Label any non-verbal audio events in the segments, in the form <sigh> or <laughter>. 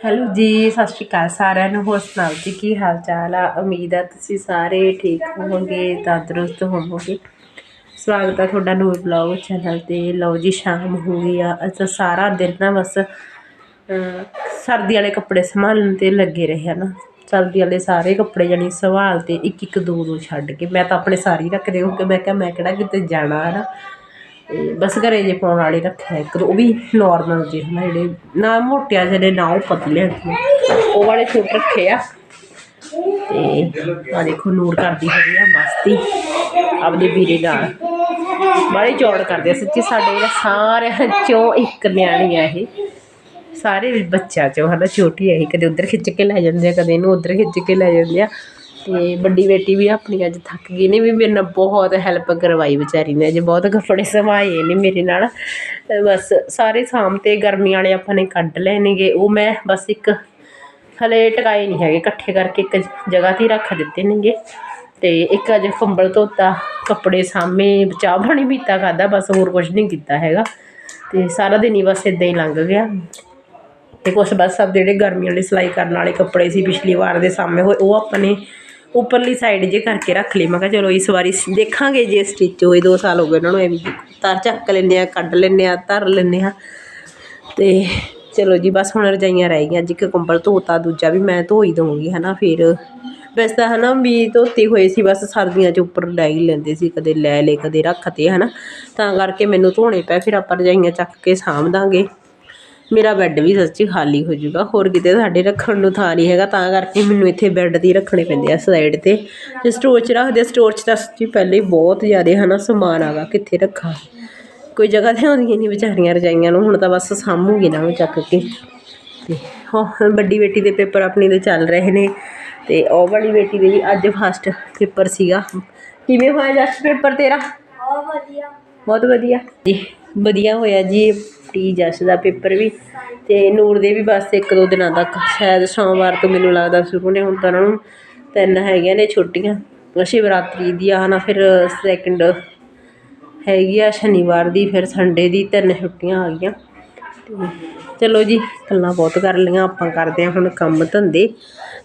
Hello ਜੀ, ਸਤਿ ਸ਼੍ਰੀ ਅਕਾਲ ਸਾਰਿਆਂ ਨੂੰ। ਹੋਰ ਸੁਣਾਓ ਜੀ, ਕੀ ਹਾਲ ਚਾਲ ਆ? ਉਮੀਦ ਆ ਤੁਸੀਂ ਸਾਰੇ ਠੀਕ ਹੋਵੋਗੇ, ਤੰਦਰੁਸਤ ਹੋਵੋਗੇ। ਸਵਾਗਤ ਆ ਤੁਹਾਡਾ ਨੂਰ ਬਲੌਗ ਚੈਨਲ ਤੇ। ਲਓ ਜੀ, ਸ਼ਾਮ ਹੋ ਗਈ ਆ। ਅੱਜ ਸਾਰਾ ਦਿਨ ਨਾ ਬਸ ਸਰਦੀ ਵਾਲੇ ਕੱਪੜੇ ਸੰਭਾਲਣ ਤੇ ਲੱਗੇ ਰਹੇ ਆ ਨਾ। ਸਰਦੀ ਵਾਲੇ ਸਾਰੇ ਕੱਪੜੇ ਜਾਨੀ ਸੰਭਾਲ ਤੇ ਇੱਕ ਇੱਕ ਦੋ ਦੋ ਛੱਡ ਕੇ। ਮੈਂ ਤਾਂ ਆਪਣੇ ਸਾਰੇ ਹੀ ਰੱਖਦੇ ਕਿ ਮੈਂ ਕਿਹਾ ਮੈਂ ਕਿਹੜਾ ਕਿਤੇ ਜਾਣਾ ਹੈ ਨਾ। ਤੇ ਬਸ ਘਰੇ ਜੇ ਪਾਉਣ ਵਾਲੇ ਰੱਖਿਆ ਇੱਕ ਦੋ ਉਹ ਵੀ ਨਾਰਮਲ ਜੇ ਹਨਾ ਜਿਹੜੇ, ਨਾ ਮੋਟਿਆਂ ਜਿਹੜੇ ਨਾ ਉਹ ਪਤਲੇ ਹੁੰਦੇ ਉਹ ਵਾਲੇ ਸੂਟ ਰੱਖੇ ਆ। ਤੇ ਆ ਦੇਖੋ, ਨੂਰ ਕਰਦੀ ਹੈਗੀ ਆ ਮਸਤੀ ਆਪਦੇ ਵੀਰੇ ਨਾਲ। ਬੜੇ ਚੌੜ ਕਰਦੇ ਆ, ਸੱਚੀ ਸਾਡੇ ਜਿਹੜਾ ਸਾਰਿਆਂ ਚੋਂ ਇੱਕ ਨਿਆਣੀ ਆ ਇਹ। ਸਾਰੇ ਵੀ ਬੱਚਾ ਚੋਂ, ਹਨਾ, ਛੋਟੀ ਆ ਇਹ, ਕਦੇ ਉਧਰ ਖਿੱਚ ਕੇ ਲੈ ਜਾਂਦੇ ਆ, ਕਦੇ ਇਹਨੂੰ ਉਧਰ ਖਿੱਚ ਕੇ ਲੈ ਜਾਂਦੇ ਆ। ਅਤੇ ਵੱਡੀ ਬੇਟੀ ਵੀ ਆਪਣੀ ਅੱਜ ਥੱਕ ਗਈ ਨੇ, ਵੀ ਮੇਰੇ ਨਾਲ ਬਹੁਤ ਹੈਲਪ ਕਰਵਾਈ ਵਿਚਾਰੀ ਨੇ, ਅੱਜ ਬਹੁਤ ਕੱਪੜੇ ਸਵਾਏ ਨੇ ਮੇਰੇ ਨਾਲ। ਬਸ ਸਾਰੇ ਸਾਮ ਤੇ ਗਰਮੀ ਵਾਲੇ ਆਪਾਂ ਨੇ ਕੱਢ ਲਏ ਨੇਗੇ, ਉਹ ਮੈਂ ਬਸ ਇੱਕ ਹਲੇ ਟਕਾਏ ਨਹੀਂ ਹੈਗੇ, ਇਕੱਠੇ ਕਰਕੇ ਇੱਕ ਜਗ੍ਹਾ ਤੇ ਹੀ ਰੱਖ ਦਿੱਤੇ ਨੇਗੇ। ਅਤੇ ਇੱਕ ਅਜੇ ਕੰਬਲ ਧੋਤਾ, ਕੱਪੜੇ ਸਾਹਮਣੇ ਚਾਹ ਪਾਣੀ ਪੀਤਾ ਖਾਦਾ ਬਸ ਹੋਰ ਕੁਝ ਨਹੀਂ ਕੀਤਾ ਹੈਗਾ। ਅਤੇ ਸਾਰਾ ਦਿਨ ਹੀ ਬਸ ਇਦਾਂ ਹੀ ਲੰਘ ਗਿਆ। ਅਤੇ ਕੁਛ ਬਸ ਸਭ ਜਿਹੜੇ ਗਰਮੀ ਵਾਲੇ ਸਿਲਾਈ ਕਰਨ ਵਾਲੇ ਕੱਪੜੇ ਸੀ, ਪਿਛਲੀ ਵਾਰ ਦੇ ਸਾਹਮਣੇ ਹੋਏ, ਉਹ ਆਪਾਂ ਨੇ ਉੱਪਰਲੀ ਸਾਈਡ ਜੇ ਕਰਕੇ ਰੱਖ ਲਈ। ਮੈਂ ਕਿਹਾ ਚਲੋ ਇਸ ਵਾਰੀ ਦੇਖਾਂਗੇ ਜੇ ਸਟਿਚ ਹੋਏ 2 ਸਾਲ ਹੋ ਗਏ ਉਹਨਾਂ ਨੂੰ ਐਵੇਂ ਤਾਰ ਚੱਕ ਲੈਂਦੇ ਆ ਕੱਢ ਲੈਂਦੇ ਆ ਧਰ ਲੈਂਦੇ ਆ ਤੇ ਚਲੋ ਜੀ, ਬਸ ਹੁਣ ਰਜਾਈਆਂ ਰਹਿ ਗਈਆਂ। ਅੱਜ ਇੱਕ ਕੰਬਲ ਧੋਤਾ, ਦੂਜਾ ਵੀ ਮੈਂ ਧੋ ਹੀ ਦਵਾਂਗੀ ਹਨਾ, ਫਿਰ। ਵੈਸੇ ਤਾਂ, ਹਨਾ, ਵੀ ਧੋਤੇ ਹੋਏ ਸੀ, ਬਸ ਸਰਦੀਆਂ 'ਚ ਉੱਪਰ ਲੈ ਹੀ ਲੈਂਦੇ ਸੀ, ਕਦੇ ਲੈ ਲੈ ਕਦੇ ਰੱਖਤੇ, ਹਨਾ। ਤਾਂ ਕਰਕੇ ਮੈਨੂੰ ਧੋਣੇ ਪਏ, ਫਿਰ ਆਪਾਂ ਰਜਾਈਆਂ ਚੱਕ ਕੇ ਸਾਂਭ ਦਾਂਗੇ। ਮੇਰਾ ਬੈੱਡ ਵੀ ਸੱਚੀ ਖਾਲੀ ਹੋ ਜਾਊਗਾ ਹੋਰ ਕਿਤੇ ਸਾਡੇ ਰੱਖਣ ਨੂੰ ਥਾਂ ਨਹੀਂ ਹੈਗਾ ਤਾਂ ਕਰਕੇ ਮੈਨੂੰ ਇੱਥੇ ਬੈੱਡ ਦੀ ਰੱਖਣੇ ਪੈਂਦੇ ਆ ਸਾਈਡ ਤੇ। ਜੇ ਸਟੋਰ 'ਚ ਰੱਖਦੇ ਸਟੋਰ 'ਚ ਤਾਂ ਸੱਚੀ ਪਹਿਲੇ ਹੀ ਬਹੁਤ ਜ਼ਿਆਦਾ ਹਨਾ ਸਮਾਨ ਆਗਾ ਕਿੱਥੇ ਰੱਖਾਂ? ਕੋਈ ਜਗ੍ਹਾ ਤੇ ਆਉਂਦੀਆਂ ਨਹੀਂ ਵਿਚਾਰੀਆਂ ਰਜਾਈਆਂ ਨੂੰ ਹੁਣ ਤਾਂ ਬਸ ਸਾਂਭੂਗੀ ਨਾ ਮੈਂ ਚੱਕ ਕੇ। ਤੇ ਉਹ ਵੱਡੀ ਬੇਟੀ ਦੇ ਪੇਪਰ ਆਪਣੀ ਦੇ ਚੱਲ ਰਹੇ ਨੇ ਤੇ ਉਹ ਵਾਲੀ ਬੇਟੀ ਦੇ ਵੀ ਅੱਜ ਫਸਟ ਪੇਪਰ ਸੀਗਾ। ਕਿਵੇਂ ਹੋਇਆ ਜਸਟ ਪੇਪਰ ਤੇਰਾ? ਬਹੁਤ ਵਧੀਆ। ਜੀ ਵਧੀਆ ਹੋਇਆ ਜੀ। ਟੀ ਜਸ ਦਾ ਪੇਪਰ ਵੀ ਅਤੇ ਨੂਰ ਦੇ ਵੀ ਬਸ ਇੱਕ ਦੋ ਦਿਨਾਂ ਤੱਕ। ਸ਼ਾਇਦ ਸੋਮਵਾਰ ਤੋਂ ਮੈਨੂੰ ਲੱਗਦਾ ਸ਼ੁਰੂ ਨੇ ਹੁਣ ਤਾਂ ਉਹਨਾਂ ਨੂੰ ਤਿੰਨ ਹੈਗੀਆਂ ਨੇ ਛੁੱਟੀਆਂ। ਸ਼ਿਵਰਾਤਰੀ ਦੀ ਆ ਨਾ, ਫਿਰ ਸੈਕਿੰਡ ਹੈਗੀ ਆ, ਸ਼ਨੀਵਾਰ ਦੀ, ਫਿਰ ਸੰਡੇ ਦੀ ਤਿੰਨ ਛੁੱਟੀਆਂ ਆ ਗਈਆਂ। ਤੇ ਚਲੋ ਜੀ, ਗੱਲਾਂ ਬਹੁਤ ਕਰ ਲਈਆਂ, ਆਪਾਂ ਕਰਦੇ ਹਾਂ ਹੁਣ ਕੰਮ ਧੰਦੇ।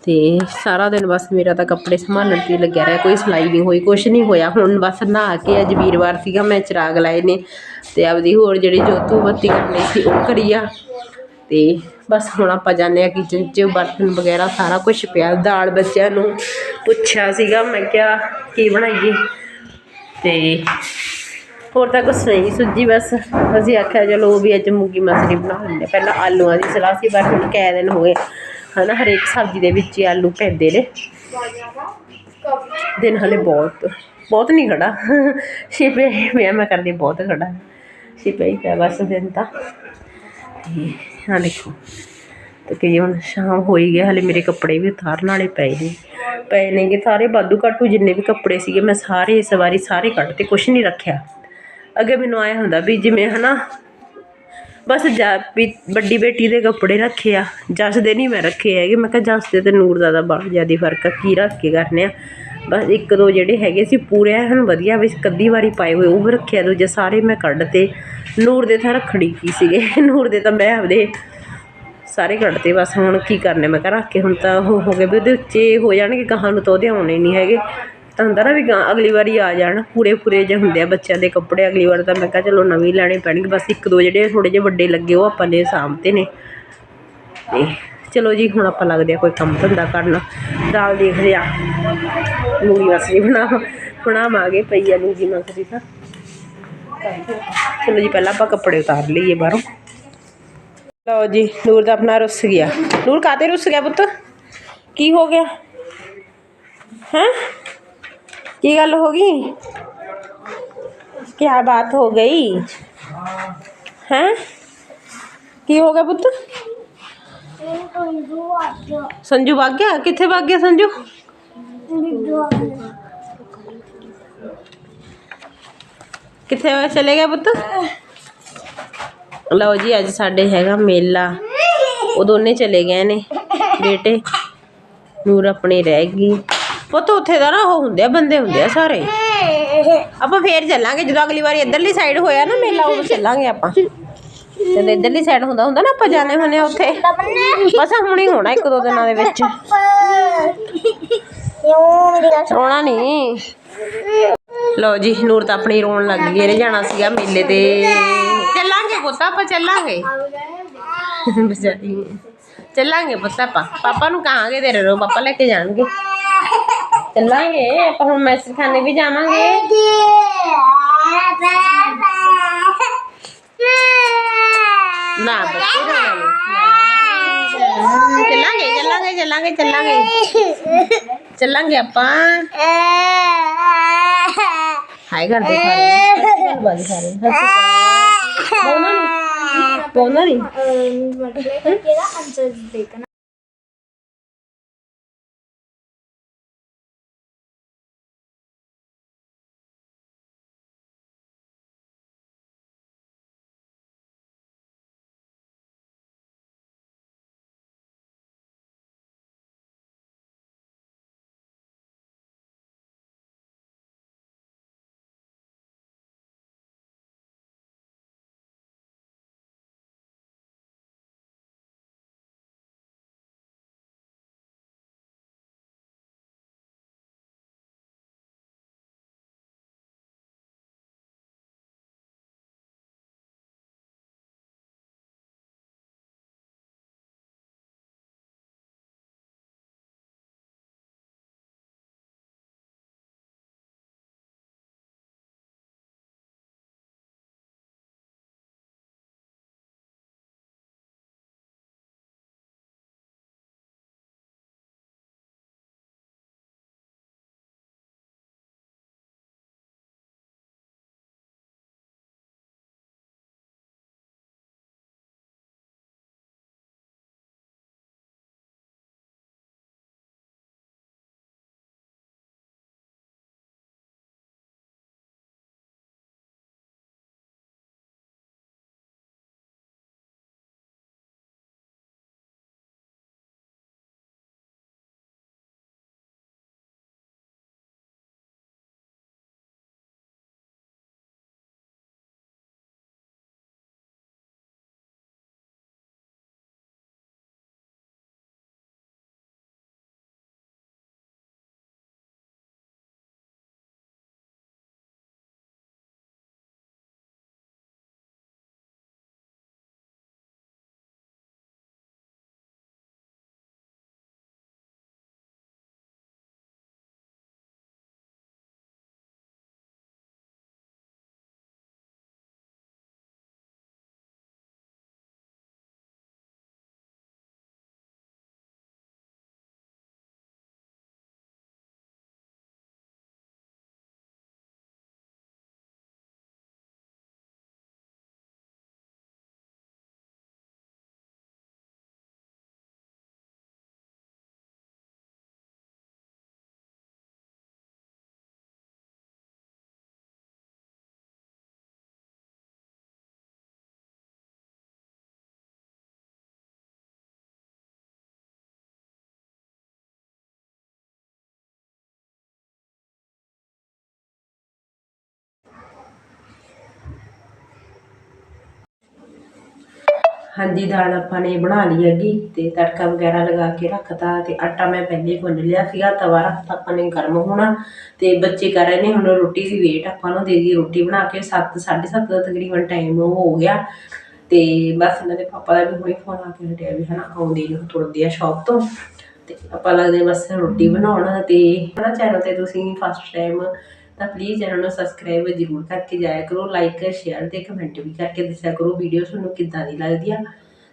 ਤੇ ਸਾਰਾ ਦਿਨ ਬਸ ਮੇਰਾ ਤਾਂ ਕੱਪੜੇ ਸੰਭਾਲਣ 'ਤੇ ਹੀ ਲੱਗਿਆ ਰਿਹਾ, ਕੋਈ ਸਿਲਾਈ ਨਹੀਂ ਹੋਈ, ਕੁਛ ਨਹੀਂ ਹੋਇਆ। ਹੁਣ ਬਸ ਨਹਾ ਕੇ ਅੱਜ ਵੀਰਵਾਰ ਸੀਗਾ, ਮੈਂ ਚਿਰਾਗ ਲਾਏ ਨੇ ਤੇ ਆਪਦੀ ਹੋਰ ਜਿਹੜੀ ਜੋਤੂ ਬੱਤੀ ਕਰਨੀ ਸੀ ਉਹ ਕਰੀ ਆ। ਤੇ ਬਸ ਹੁਣ ਆਪਾਂ ਜਾਂਦੇ ਆ ਕਿਚਨ 'ਚ, ਬਰਤਨ ਵਗੈਰਾ ਸਾਰਾ ਕੁਝ ਪਿਆ, ਦਾਲ ਬੱਚਿਆਂ ਨੂੰ ਪੁੱਛਿਆ ਸੀਗਾ, ਮੈਂ ਕਿਹਾ ਕੀ ਬਣਾਈਏ? ਤੇ ਹੋਰ ਤਾਂ ਕੁਛ ਨਹੀਂ, ਸੁੱਜੀ ਬਸ। ਅਸੀਂ ਆਖਿਆ, ਚਲੋ ਉਹ ਵੀ ਅੱਜ ਮੂੰਗੀ ਮਸਰੀ ਬਣਾ ਲੈਂਦੇ ਹਾਂ। ਪਹਿਲਾਂ ਆਲੂਆਂ ਦੀ ਸਲਾਹ ਸੀ, ਪਰ ਹੁਣ ਕੈ ਦਿਨ ਹੋ ਗਏ। ਹਨਾ, ਹਰੇਕ ਸਬਜ਼ੀ ਦੇ ਵਿੱਚ ਹੀ ਆਲੂ ਪੈਂਦੇ ਨੇ। ਦਿਨ ਹਲੇ ਬਹੁਤ ਬਹੁਤ ਨਹੀਂ ਖੜਾ। ਛਿਪੇ ਪਿਆ, ਮੈਂ ਕਰਦੀ ਬਹੁਤ ਖੜਾ। ਛਿਪੇ ਹੀ ਪਿਆ ਬਸ ਦਿਨ ਤਾਂ। ਤੇ ਆਹ ਦੇਖੋ ਤੇ ਕਈ ਹੁਣ ਸ਼ਾਮ ਹੋਈ ਗਈ ਹਲੇ ਮੇਰੇ ਕੱਪੜੇ ਵੀ ਉਤਾਰਨ ਵਾਲੇ ਪਏ ਨੇ। ਪਏ ਨੇਗੇ ਸਾਰੇ ਬਾਦੂ ਘਾਟੂ ਜਿੰਨੇ ਵੀ ਕੱਪੜੇ ਸੀਗੇ, ਮੈਂ ਸਾਰੇ ਇਸ ਵਾਰੀ ਸਾਰੇ ਕੱਢ ਤੇ ਕੁਛ ਨਹੀਂ ਰੱਖਿਆ। ਅੱਗੇ ਮੈਨੂੰ ਆਇਆ ਹੁੰਦਾ ਵੀ ਜਿਵੇਂ ਹਨਾ ਬਸ ਜਾ ਵੀ ਵੱਡੀ ਬੇਟੀ ਦੇ ਕੱਪੜੇ ਰੱਖੇ ਆ, ਜਸ ਦੇ ਨਹੀਂ ਮੈਂ ਰੱਖੇ ਹੈਗੇ। ਮੈਂ ਕਿਹਾ ਜਸ ਦੇ ਤੇ ਨੂਰ ਦਾ ਤਾਂ ਬਹੁਤ ਜ਼ਿਆਦਾ ਫ਼ਰਕ ਆ, ਕੀ ਰੱਖ ਕੇ ਕਰਨੇ ਆ। ਬਸ ਇੱਕ ਦੋ ਜਿਹੜੇ ਹੈਗੇ ਸੀ ਪੂਰੇ ਹਨ ਵਧੀਆ, ਵੀ ਕੱਦੀ ਵਾਰੀ ਪਾਏ ਹੋਏ, ਉਹ ਵੀ ਰੱਖਿਆ ਦੂਜੇ ਸਾਰੇ ਮੈਂ ਕੱਢ ਤੇ। ਨੂਰ ਦੇ ਤਾਂ ਰੱਖੜੀ ਕੀ ਸੀਗੇ? <laughs> ਨੂਰ ਦੇ ਤਾਂ ਮੈਂ ਆਪਦੇ ਸਾਰੇ ਕੱਢਤੇ ਬਸ ਹੁਣ ਕੀ ਕਰਨੇ, ਮੈਂ ਕਿਹਾ ਰੱਖ ਕੇ ਹੁਣ ਤਾਂ ਉਹ ਹੋ ਗਏ ਵੀ ਉਹਦੇ ਉੱਚੇ ਹੋ ਜਾਣਗੇ, ਗਾਹਾਂ ਨੂੰ ਤਾਂ ਉਹਦੇ ਆਉਣੇ ਨਹੀਂ ਹੈਗੇ। ਤਾਂ ਹੁੰਦਾ ਨਾ ਵੀ ਗਾਂ ਅਗਲੀ ਵਾਰੀ ਆ ਜਾਣ ਪੂਰੇ ਪੂਰੇ ਜਿਹੇ ਹੁੰਦੇ ਆ ਬੱਚਿਆਂ ਦੇ ਕੱਪੜੇ, ਅਗਲੀ ਵਾਰ ਤਾਂ ਮੈਂ ਕਿਹਾ ਚਲੋ ਨਵੇਂ ਲੈਣੇ ਪੈਣਗੇ, ਬਸ ਇੱਕ ਦੋ ਜਿਹੜੇ ਥੋੜੇ ਜਿਹੇ ਵੱਡੇ ਲੱਗੇ ਉਹ ਆਪਾਂ ਨੇ ਸਾਂਭਤੇ ਨੇ। ਤੇ ਚਲੋ ਜੀ, ਹੁਣ ਆਪਾਂ ਲੱਗਦੇ ਆ ਕੋਈ ਕੰਮ ਧੰਦਾ ਕਰਨ। ਦਾਲ ਦੇਖਦੇ ਆ ਮੂੰਗੀ ਮਸਰੀ ਬਣਾ, ਬਣਾਵਾਂਗੇ ਪਈ ਆ ਮੂੰਗੀ ਮਸਰੀ ਤਾਂ। ਚਲੋ ਜੀ, ਪਹਿਲਾਂ ਆਪਾਂ ਕੱਪੜੇ ਉਤਾਰ ਲਈਏ ਬਾਹਰੋਂ। ਲਓ ਜੀ, ਨੂਰ ਦਾ ਆਪਣਾ ਰੁੱਸ ਗਿਆ। ਨੂਰ ਕਾਤੇ ਰੁੱਸ ਗਿਆ ਪੁੱਤ? ਕੀ ਹੋ ਗਿਆ? ਹੈਂ? ਕੀ ਗੱਲ ਹੋ ਗਈ ਕੀ ਬਾਤ ਹੋ ਗਈ ਹੈਂ ਕੀ ਹੋ ਗਿਆ ਪੁੱਤ ਸੰਜੂ ਵਗ ਗਿਆ ਕਿੱਥੇ ਵਗ ਗਿਆ ਸੰਜੂ ਕਿੱਥੇ ਹੋਇਆ ਚਲੇ ਗਿਆ ਪੁੱਤ ਲਓ ਜੀ ਅੱਜ ਸਾਡੇ ਹੈਗਾ ਮੇਲਾ ਉਹ ਦੋਨੇ ਚਲੇ ਗਏ ਨੇ ਬੇਟੇ ਨੂਰ ਆਪਣੀ ਰਹਿ ਗਈ ਪੁੱਤ ਉੱਥੇ ਦਾ ਨਾ ਉਹ ਹੁੰਦੇ ਆ, ਬੰਦੇ ਹੁੰਦੇ ਆ ਸਾਰੇ। ਆਪਾਂ ਫੇਰ ਚੱਲਾਂਗੇ, ਜਦੋਂ ਅਗਲੀ ਵਾਰੀ ਇੱਧਰਲੀ ਸਾਈਡ ਹੋਇਆ ਨਾ ਮੇਲਾ, ਉਦੋਂ ਚੱਲਾਂਗੇ ਆਪਾਂ। ਤੇ ਇਧਰਲੀ ਸਾਈਡ ਹੁੰਦਾ ਹੁੰਦਾ ਨਾ ਆਪਾਂ ਜਾਣੇ ਹੁੰਦੇ ਆ ਉੱਥੇ। ਬਸ ਹੁਣ ਹੋਣਾ ਇੱਕ ਦੋ ਦਿਨਾਂ ਦੇ ਵਿੱਚ। ਰੋਣਾ ਨਹੀਂ ਲਓ ਜੀ, ਨੂਰ ਤਾਂ ਆਪਣੀ ਰੋਣ ਲੱਗ ਗਈ, ਇਹਨੇ ਜਾਣਾ ਸੀਗਾ ਮੇਲੇ ਤੇ। ਚੱਲਾਂਗੇ ਪੁੱਤ ਆਪਾਂ, ਚੱਲਾਂਗੇ। ਚੱਲਾਂਗੇ ਪੁੱਤ ਆਪਾਂ। ਪਾਪਾ ਨੂੰ ਕਹਾਂਗੇ ਤੇਰੇ ਰੋ, ਪਾਪਾ ਲੈ ਕੇ ਜਾਣਗੇ। ਚੱਲਾਂਗੇ ਆਪਾਂ ਹੁਣ ਮੈਸਨ ਖਾਣੇ ਵੀ ਜਾਵਾਂਗੇ। ਚੱਲਾਂਗੇ ਚੱਲਾਂਗੇ ਚੱਲਾਂਗੇ ਚੱਲਾਂਗੇ। ਚੱਲਾਂਗੇ ਆਪਾਂ। ਹਾਈ ਕਰ ਦਿਖਾ ਰਹੇ ਬਾਜੀ ਨਹੀਂ ਪੋਨਾ ਨਹੀਂ ਮਤਲਬ ਅੰਦਰ ਦੇਖਣਾ। ਹਾਂਜੀ, ਦਾਲ ਆਪਾਂ ਨੇ ਬਣਾ ਲਈ ਹੈਗੀ ਤੇ ਤੜਕਾ ਵਗੈਰਾ ਲਗਾ ਕੇ ਰੱਖਤਾ ਤੇ ਆਟਾ ਮੈਂ ਪਹਿਲੇ ਹੀ ਲਿਆ ਸੀਗਾ, ਤਵਾ ਰੱਖਤਾ ਆਪਾਂ ਨੇ ਗਰਮ ਹੋਣਾ ਤੇ ਬੱਚੇ ਕਰ ਰਹੇ ਨੇ ਹੁਣ ਰੋਟੀ ਦੀ ਵੇਟ ਆਪਾਂ ਨੂੰ ਦੇ ਦੀ ਰੋਟੀ ਬਣਾ ਕੇ 7 7:30 ਦਾ ਤਕਰੀਬਨ ਟਾਈਮ ਹੋ ਗਿਆ ਤੇ ਬਸ ਇਹਨਾਂ ਦੇ ਪਾਪਾ ਦਾ ਵੀ ਹੁਣੇ ਫੋਨ ਆ ਕੇ ਹਟਿਆ ਵੀ ਹਨਾ, ਆਉਂਦੇ ਨੇ ਤੁਰਦੇ ਆ ਸ਼ਾਪ ਤੋਂ ਤੇ ਆਪਾਂ ਲੱਗਦੇ ਬਸ ਰੋਟੀ ਬਣਾਉਣ ਤੇ ਹਨਾ ਚੈਨਲ ਤੇ ਤੁਸੀਂ ਫਸਟ ਟਾਈਮ ਤਾਂ ਪਲੀਜ਼ ਚੈਨਲ ਨੂੰ ਸਬਸਕ੍ਰਾਈਬ ਜ਼ਰੂਰ ਕਰਕੇ ਜਾਇਆ ਕਰੋ ਲਾਈਕ ਸ਼ੇਅਰ ਤੇ ਕਮੈਂਟ ਵੀ ਕਰਕੇ ਦੱਸਿਆ ਕਰੋ ਵੀਡੀਓ ਤੁਹਾਨੂੰ ਕਿੱਦਾਂ ਦੀ ਲੱਗਦੀ ਆ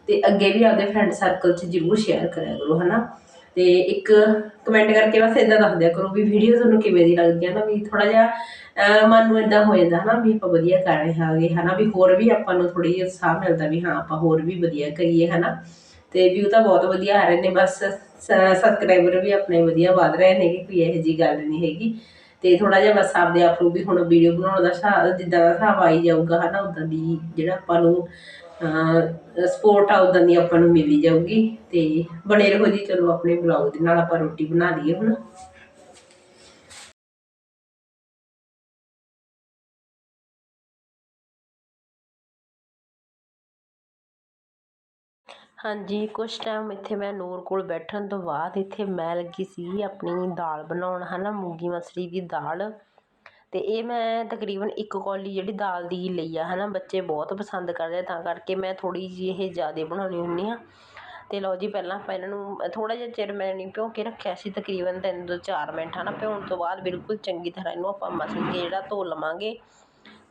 ਤੇ ਅੱਗੇ ਵੀ ਆਪਦੇ ਫਰੈਂਡ ਸਰਕਲ 'ਚ ਜ਼ਰੂਰ ਸ਼ੇਅਰ ਕਰਿਆ ਕਰੋ, ਹਨਾ। ਤੇ ਇੱਕ ਕਮੈਂਟ ਕਰਕੇ ਬਸ ਇਦਾਂ ਦੱਸ ਦਿਆ ਕਰੋ ਵੀ ਵੀਡੀਓ ਤੁਹਾਨੂੰ ਕਿਵੇਂ ਦੀ ਲੱਗਦੀ ਹੈ ਨਾ, ਵੀ ਥੋੜਾ ਜਿਹਾ ਮਨ ਨੂੰ ਇਦਾਂ ਹੋ ਜਾਂਦਾ, ਹਨਾ, ਵੀ ਆਪਾਂ ਵਧੀਆ ਕਰ ਰਹੇ ਹਾਂਗੇ, ਹਨਾ। ਵੀ ਹੋਰ ਵੀ ਆਪਾਂ ਨੂੰ ਥੋੜੀ ਜਿਹੀ ਉਤਸ਼ਾਹ ਮਿਲਦਾ ਵੀ ਹਾਂ, ਆਪਾਂ ਹੋਰ ਵੀ ਵਧੀਆ ਕਰੀਏ, ਹਨਾ। ਤੇ ਵਿਊ ਤਾਂ ਬਹੁਤ ਵਧੀਆ ਆ ਰਹੇ ਨੇ, ਬਸ ਸਬਸਕ੍ਰਾਈਬਰ ਵੀ ਆਪਣੇ ਵਧੀਆ ਵਧ ਰਹੇ ਨੇ, ਕੋਈ ਇਹੋ ਜੀ ਗੱਲ ਨਹੀਂ ਹੈਗੀ। ਤੇ ਥੋੜਾ ਜਿਹਾ ਬਸ ਆਪਦੇ ਆਪ ਨੂੰ ਵੀ ਹੁਣ ਵੀਡੀਓ ਬਣਾਉਣ ਦਾ ਹਿਸਾਬ ਜਿੱਦਾਂ ਦਾ ਹਿਸਾਬ ਆਈ ਜਾਊਗਾ ਹਨਾ ਉਦਾਂ ਦੀ ਜਿਹੜਾ ਆਪਾਂ ਨੂੰ ਸਪੋਰਟ ਆ ਉਦਾਂ ਦੀ ਆਪਾਂ ਨੂੰ ਮਿਲੀ ਜਾਊਗੀ ਤੇ ਬਣੇ ਰਹੋ ਜੀ, ਚਲੋ ਆਪਣੇ ਬਲੌਗ ਦੇ ਨਾਲ ਆਪਾਂ ਰੋਟੀ ਬਣਾ ਲਈਏ ਹੁਣ। ਹਾਂਜੀ, ਕੁਛ ਟਾਈਮ ਇੱਥੇ ਮੈਂ ਨੂਰ ਕੋਲ ਬੈਠਣ ਤੋਂ ਬਾਅਦ ਇੱਥੇ ਮੈਂ ਲੱਗੀ ਸੀ ਆਪਣੀ ਦਾਲ ਬਣਾਉਣ ਹੈ ਨਾ ਮੂੰਗੀ ਮਸਰੀ ਦੀ ਦਾਲ। ਅਤੇ ਇਹ ਮੈਂ ਤਕਰੀਬਨ ਇੱਕ ਕੌਲੀ ਜਿਹੜੀ ਦਾਲ ਦੀ ਲਈ ਆ ਹੈ ਨਾ ਬੱਚੇ ਬਹੁਤ ਪਸੰਦ ਕਰਦੇ ਆ, ਤਾਂ ਕਰਕੇ ਮੈਂ ਥੋੜ੍ਹੀ ਜਿਹੀ ਇਹ ਜ਼ਿਆਦਾ ਬਣਾਉਣੀ ਹੁੰਦੀ ਹਾਂ ਅਤੇ ਲਓ ਜੀ, ਪਹਿਲਾਂ ਆਪਾਂ ਇਹਨਾਂ ਨੂੰ ਥੋੜ੍ਹਾ ਜਿਹਾ ਚਿਰ ਮੈਂ ਨਹੀਂ ਭਿਉਂ ਕੇ ਰੱਖਿਆ ਸੀ, ਤਕਰੀਬਨ ਤਿੰਨ ਤੋਂ ਚਾਰ ਮਿੰਟ ਹੈ ਨਾ ਭਿਉਣ ਤੋਂ ਬਾਅਦ ਬਿਲਕੁਲ ਚੰਗੀ ਤਰ੍ਹਾਂ ਇਹਨੂੰ ਆਪਾਂ ਮਸਲ ਕੇ ਜਿਹੜਾ ਧੋ ਲਵਾਂਗੇ।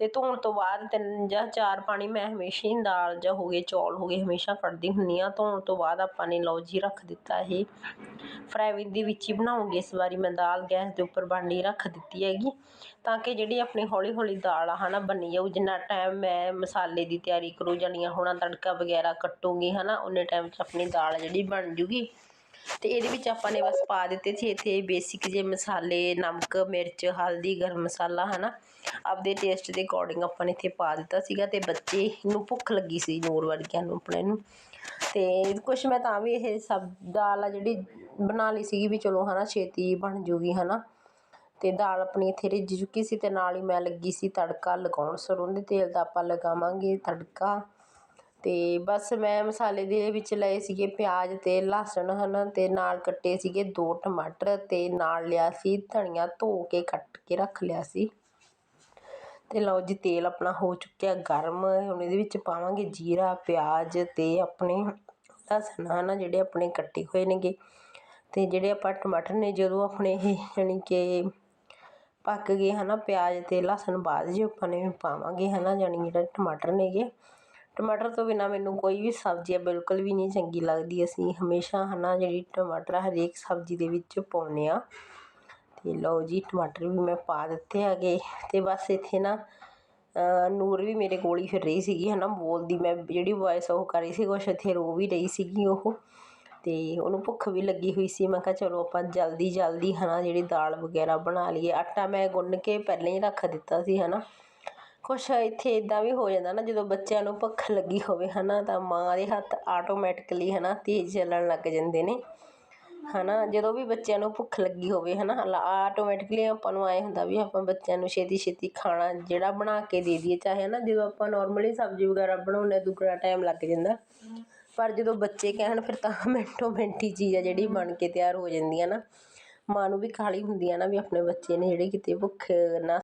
ਅਤੇ ਧੋਣ ਤੋਂ ਬਾਅਦ ਤਿੰਨ ਜਾਂ ਚਾਰ ਪਾਣੀ ਮੈਂ ਹਮੇਸ਼ਾ ਹੀ ਦਾਲ ਜਾਂ ਹੋ ਗਏ ਚੌਲ ਹੋ ਗਏ ਹਮੇਸ਼ਾ ਫੜਦੀ ਹੁੰਦੀ ਹਾਂ। ਧੋਣ ਤੋਂ ਬਾਅਦ ਆਪਾਂ ਨੇ ਲਓ ਜੀ ਰੱਖ ਦਿੱਤਾ ਇਹ। ਫਰਾਈਵਿੰਗ ਦੇ ਵਿੱਚ ਹੀ ਬਣਾਉਂਗੀ ਇਸ ਵਾਰੀ ਮੈਂ ਦਾਲ ਗੈਸ ਦੇ ਉੱਪਰ ਬਣਨੀ ਰੱਖ ਦਿੱਤੀ ਹੈਗੀ। ਤਾਂ ਕਿ ਜਿਹੜੀ ਆਪਣੀ ਹੌਲੀ ਹੌਲੀ ਦਾਲ ਆ ਹੈ ਨਾ ਬਣੀ ਜਾਊ। ਜਿੰਨਾ ਟਾਈਮ ਮੈਂ ਮਸਾਲੇ ਦੀ ਤਿਆਰੀ ਕਰੂ, ਜਾਣੀਆਂ ਹੋਣਾ ਤੜਕਾ ਵਗੈਰਾ ਕੱਟੂੰਗੀ ਹੈ ਨਾ ਉਨੇ ਟਾਈਮ 'ਚ ਆਪਣੀ ਦਾਲ ਜਿਹੜੀ ਬਣ ਜੂਗੀ। ਅਤੇ ਇਹਦੇ ਵਿੱਚ ਆਪਾਂ ਨੇ ਬਸ ਪਾ ਦਿੱਤੇ ਸੀ ਇੱਥੇ ਬੇਸਿਕ ਜਿਹੇ ਮਸਾਲੇ, ਨਮਕ, ਮਿਰਚ, ਹਲਦੀ, ਗਰਮ ਮਸਾਲਾ ਹੈ ਨਾ ਆਪਦੇ ਟੇਸਟ ਦੇ ਅਕੋਰਡਿੰਗ ਆਪਾਂ ਨੇ ਇੱਥੇ ਪਾ ਦਿੱਤਾ ਸੀਗਾ ਅਤੇ ਬੱਚੇ ਨੂੰ ਭੁੱਖ ਲੱਗੀ ਸੀ ਨੂਰ ਵਰਗਿਆਂ ਨੂੰ ਆਪਣੇ ਨੂੰ। ਅਤੇ ਕੁਛ ਮੈਂ ਤਾਂ ਵੀ ਇਹ ਸਬ ਦਾਲ ਆ ਜਿਹੜੀ ਬਣਾ ਲਈ ਸੀਗੀ ਵੀ ਚਲੋ ਹੈ ਨਾ ਛੇਤੀ ਬਣ ਜੂਗੀ ਹੈ ਨਾ ਅਤੇ ਦਾਲ ਆਪਣੀ ਇੱਥੇ ਰਿੱਝ ਚੁੱਕੀ ਸੀ ਅਤੇ ਨਾਲ ਹੀ ਮੈਂ ਲੱਗੀ ਸੀ ਤੜਕਾ ਲਗਾਉਣ ਸਰੋਂ ਦੇ ਤੇਲ ਦਾ ਆਪਾਂ ਲਗਾਵਾਂਗੇ ਤੜਕਾ। ਅਤੇ ਬਸ ਮੈਂ ਮਸਾਲੇ ਦੇ ਵਿੱਚ ਲਏ ਸੀਗੇ ਪਿਆਜ਼ ਅਤੇ ਲਸਣ ਹੈ ਨਾ ਅਤੇ ਨਾਲ ਕੱਟੇ ਸੀਗੇ ਦੋ ਟਮਾਟਰ ਅਤੇ ਨਾਲ ਲਿਆ ਸੀ ਧਨੀਆ ਧੋ ਕੇ ਕੱਟ ਕੇ ਰੱਖ ਲਿਆ ਸੀ। ਅਤੇ ਲਓ ਜੀ, ਤੇਲ ਆਪਣਾ ਹੋ ਚੁੱਕਿਆ ਗਰਮ। ਹੁਣ ਇਹਦੇ ਵਿੱਚ ਪਾਵਾਂਗੇ ਜੀਰਾ, ਪਿਆਜ਼ ਅਤੇ ਆਪਣੇ ਲਸਣ ਹੈ ਨਾ ਜਿਹੜੇ ਆਪਣੇ ਕੱਟੇ ਹੋਏ ਨੇਗੇ। ਅਤੇ ਜਿਹੜੇ ਆਪਾਂ ਟਮਾਟਰ ਨੇ, ਜਦੋਂ ਆਪਣੇ ਇਹ ਯਾਨੀ ਕਿ ਪੱਕ ਗਏ ਹੈ ਨਾ ਪਿਆਜ਼ ਅਤੇ ਲਸਣ ਬਾਅਦ 'ਚ ਆਪਾਂ ਨੇ ਪਾਵਾਂਗੇ ਹੈ ਨਾ ਯਾਨੀ ਜਿਹੜੇ ਟਮਾਟਰ ਨੇਗੇ। ਟਮਾਟਰ ਤੋਂ ਬਿਨਾਂ ਮੈਨੂੰ ਕੋਈ ਵੀ ਸਬਜ਼ੀ ਆ ਬਿਲਕੁਲ ਵੀ ਨਹੀਂ ਚੰਗੀ ਲੱਗਦੀ। ਅਸੀਂ ਹਮੇਸ਼ਾ ਹੈ ਨਾ ਜਿਹੜੀ ਟਮਾਟਰ ਹਰੇਕ ਸਬਜ਼ੀ ਦੇ ਵਿੱਚ ਪਾਉਂਦੇ ਹਾਂ। ਅਤੇ ਲਓ ਜੀ, ਟਮਾਟਰ ਵੀ ਮੈਂ ਪਾ ਦਿੱਤੇ ਹੈਗੇ। ਅਤੇ ਬਸ ਇੱਥੇ ਨਾ ਨੂਰ ਵੀ ਮੇਰੇ ਕੋਲ ਹੀ ਫਿਰ ਰਹੀ ਸੀਗੀ ਹੈ ਨਾ ਬੋਲਦੀ ਮੈਂ ਜਿਹੜੀ ਵੋਇਸ ਉਹ ਕਰ ਰਹੀ ਸੀ ਕੁਛ ਇੱਥੇ ਰੋ ਵੀ ਰਹੀ ਸੀਗੀ ਉਹ। ਅਤੇ ਉਹਨੂੰ ਭੁੱਖ ਵੀ ਲੱਗੀ ਹੋਈ ਸੀ। ਮੈਂ ਕਿਹਾ ਚਲੋ ਆਪਾਂ ਜਲਦੀ ਜਲਦੀ ਹੈ ਨਾ ਜਿਹੜੀ ਦਾਲ ਵਗੈਰਾ ਬਣਾ ਲਈਏ। ਆਟਾ ਮੈਂ ਗੁੰਨ ਕੇ ਪਹਿਲਾਂ ਹੀ ਰੱਖ ਦਿੱਤਾ ਸੀ ਹੈ ਨਾ ਕੁਛ ਇੱਥੇ ਇੱਦਾਂ ਵੀ ਹੋ ਜਾਂਦਾ ਨਾ, ਜਦੋਂ ਬੱਚਿਆਂ ਨੂੰ ਭੁੱਖ ਲੱਗੀ ਹੋਵੇ ਹੈ ਨਾ ਤਾਂ ਮਾਂ ਦੇ ਹੱਥ ਆਟੋਮੈਟਿਕਲੀ ਹੈ ਨਾ ਤੇਜ਼ ਚੱਲਣ ਲੱਗ ਜਾਂਦੇ ਨੇ। ਹੈ ਨਾ ਜਦੋਂ ਵੀ ਬੱਚਿਆਂ ਨੂੰ ਭੁੱਖ ਲੱਗੀ ਹੋਵੇ ਹੈ ਨਾ ਆਟੋਮੈਟਿਕਲੀ ਆਪਾਂ ਨੂੰ ਐਂ ਹੁੰਦਾ ਵੀ ਆਪਾਂ ਬੱਚਿਆਂ ਨੂੰ ਛੇਤੀ ਛੇਤੀ ਖਾਣਾ ਜਿਹੜਾ ਬਣਾ ਕੇ ਦੇ ਦਈਏ, ਚਾਹੇ ਨਾ ਜਦੋਂ ਆਪਾਂ ਨੋਰਮਲੀ ਸਬਜ਼ੀ ਵਗੈਰਾ ਬਣਾਉਂਦੇ ਦੁੱਗਣਾ ਟਾਈਮ ਲੱਗ ਜਾਂਦਾ। ਪਰ ਜਦੋਂ ਬੱਚੇ ਕਹਿਣ, ਫਿਰ ਤਾਂ ਮਿੰਟੋ ਮਿੰਟ ਹੀ ਚੀਜ਼ ਆ ਜਿਹੜੀ ਬਣ ਕੇ ਤਿਆਰ ਹੋ ਜਾਂਦੀ ਹੈ ਨਾ। ਮਾਂ ਨੂੰ ਵੀ ਕਾਹਲੀ ਹੁੰਦੀ ਆ ਨਾ, ਵੀ ਆਪਣੇ ਬੱਚੇ ਨੇ ਜਿਹੜੇ ਕਿਤੇ ਭੁੱਖ ਨਾ